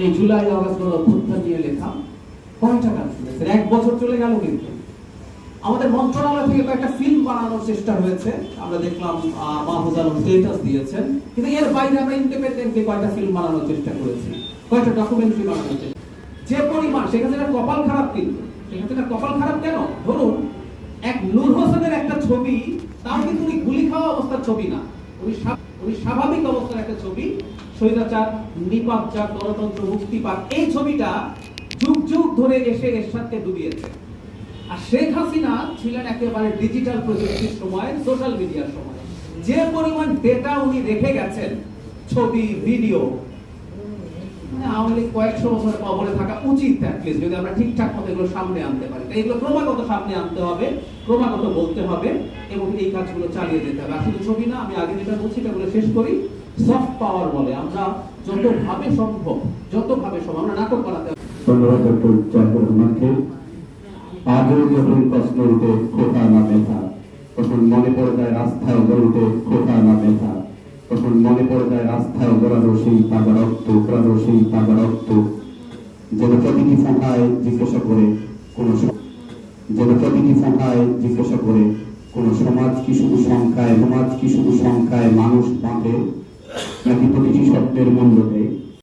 এই জুলাই অগস্ট অভ্যুত্থান নিয়ে লেখা কয়টা গান শুনেছেন এক বছর চলে গেল কিন্তু। আমাদের মন্ত্রণালয় থেকে কয়েকটা ফিল্ম বানানোর চেষ্টা হয়েছে। আমরা দেখলাম মাহফুজ আলম স্টেটাস দিয়েছেন। কিন্তু এর বাইরে আমরা ইন্ডিপেন্ডেন্টলি কয়টা ফিল্ম বানানোর চেষ্টা করেছি। কয়টা ডকুমেন্টারি বানানোর চেষ্টা যে পরিমাণ, সেখানে তার কপাল খারাপ কিন্তু। সেখানে তার কপাল খারাপ কেন? ধরুন, এক নূর হোসেনের একটা ছবি তাও কিন্তু উনি গুলি খাওয়া অবস্থার ছবি না। উনি উনি স্বাভাবিক অবস্থার একটা ছবি স্বৈরাচার যাক গণতন্ত্র মুক্তি পাক, এই ছবিটা যুগ যুগ ধরে এসে এরশাদকে ডুবিয়েছে। আর শেখ হাসিনা ছিলেন একেবারে ডিজিটাল প্রযুক্তির সময় সোশ্যাল মিডিয়ার সময়। যে পরিমাণ ডেটা উনি রেখে গেছেন, ছবি ভিডিও মানে আওয়ামী কয়েকশো বছর কবলে থাকা উচিত অ্যাটলিস্ট যদি আমরা ঠিকঠাক মতো এগুলো সামনে আনতে পারি। এগুলো ক্রমাগত সামনে আনতে হবে, ক্রমাগত বলতে হবে, এবং এই কাজগুলো চালিয়ে যেতে হবে। আর শুধু ছবি না, আমি আগে যেটা বলছি, এটা বলে শেষ করি। সফট পাওয়ার বলে, আমরা যতভাবে সম্ভব যতভাবে সম্ভব, আমরা নাটক ফোঁটায় জিজ্ঞাসা করে, কোন যেন প্রতিটি ফোঁটায় জিজ্ঞাসা করে, কোন সমাজ কি শুধু সংখ্যায়, সমাজ কি শুধু সংখ্যায় মানুষ বাঁধে? నాకు ఇప్పుడు శిక్షణ పేరు ముందు ఉంటాయి